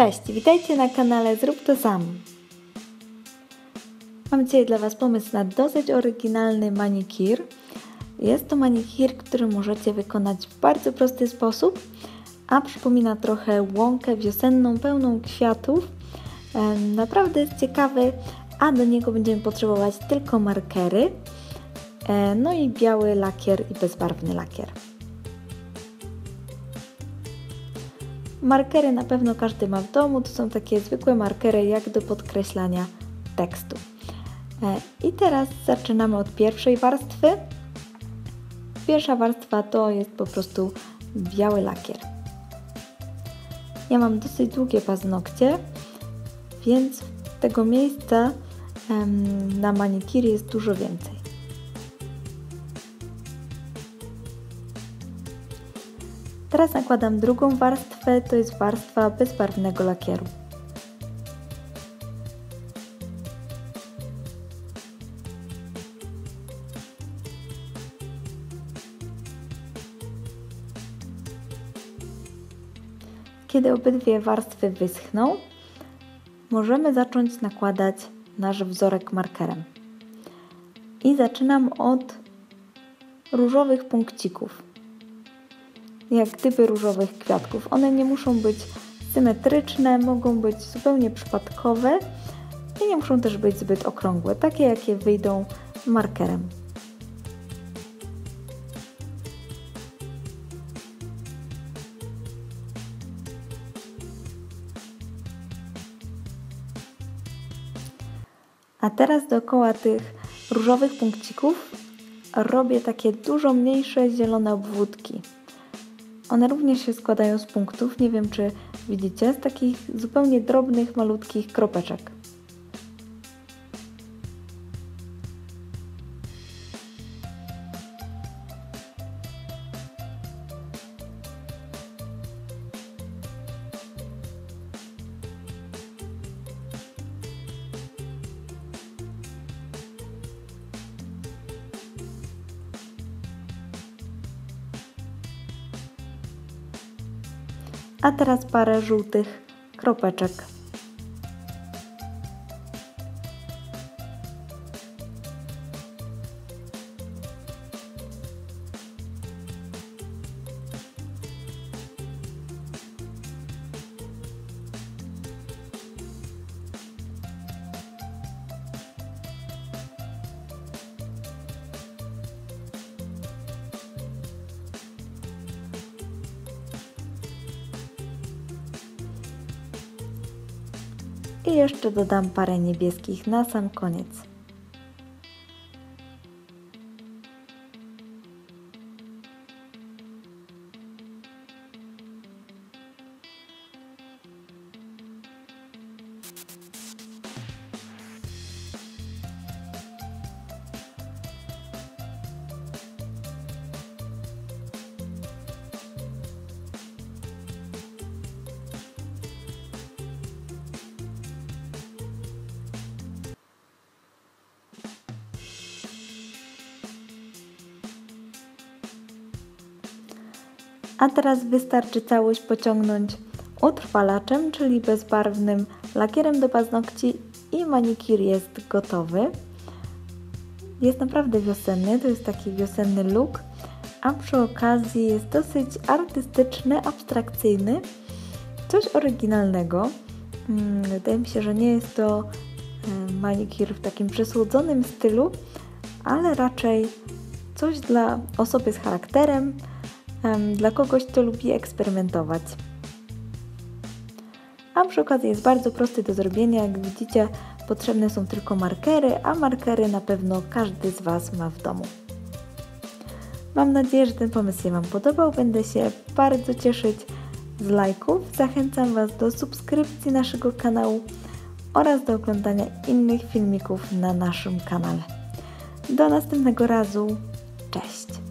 Cześć, witajcie na kanale Zrób to sam. Mam dzisiaj dla Was pomysł na dosyć oryginalny manikir. Jest to manikir, który możecie wykonać w bardzo prosty sposób, a przypomina trochę łąkę wiosenną pełną kwiatów. Naprawdę jest ciekawy, a do niego będziemy potrzebować tylko markery, e, no i biały lakier i bezbarwny lakier. Markery na pewno każdy ma w domu, to są takie zwykłe markery jak do podkreślania tekstu. E, I teraz zaczynamy od pierwszej warstwy. Pierwsza warstwa to jest po prostu biały lakier. Ja mam dosyć długie paznokcie, więc tego miejsca na manikiry jest dużo więcej. Teraz nakładam drugą warstwę, to jest warstwa bezbarwnego lakieru. Kiedy obydwie warstwy wyschną, możemy zacząć nakładać nasz wzorek markerem. I zaczynam od różowych punkcików jak gdyby różowych kwiatków. One nie muszą być symetryczne, mogą być zupełnie przypadkowe i nie muszą też być zbyt okrągłe, takie jakie wyjdą markerem. A teraz dookoła tych różowych punkcików robię takie dużo mniejsze zielone obwódki. One również się składają z punktów, nie wiem czy widzicie, z takich zupełnie drobnych, malutkich kropeczek. A teraz parę żółtych kropeczek. I jeszcze dodam parę niebieskich na sam koniec. A teraz wystarczy całość pociągnąć utrwalaczem, czyli bezbarwnym lakierem do paznokci i manikir jest gotowy. Jest naprawdę wiosenny, to jest taki wiosenny look, a przy okazji jest dosyć artystyczny, abstrakcyjny, coś oryginalnego. Hmm, wydaje mi się, że nie jest to manikir w takim przesłodzonym stylu, ale raczej coś dla osoby z charakterem, dla kogoś, kto lubi eksperymentować. A przy okazji jest bardzo prosty do zrobienia. Jak widzicie, potrzebne są tylko markery, a markery na pewno każdy z Was ma w domu. Mam nadzieję, że ten pomysł się Wam podobał. Będę się bardzo cieszyć z lajków. Zachęcam Was do subskrypcji naszego kanału oraz do oglądania innych filmików na naszym kanale. Do następnego razu. Cześć!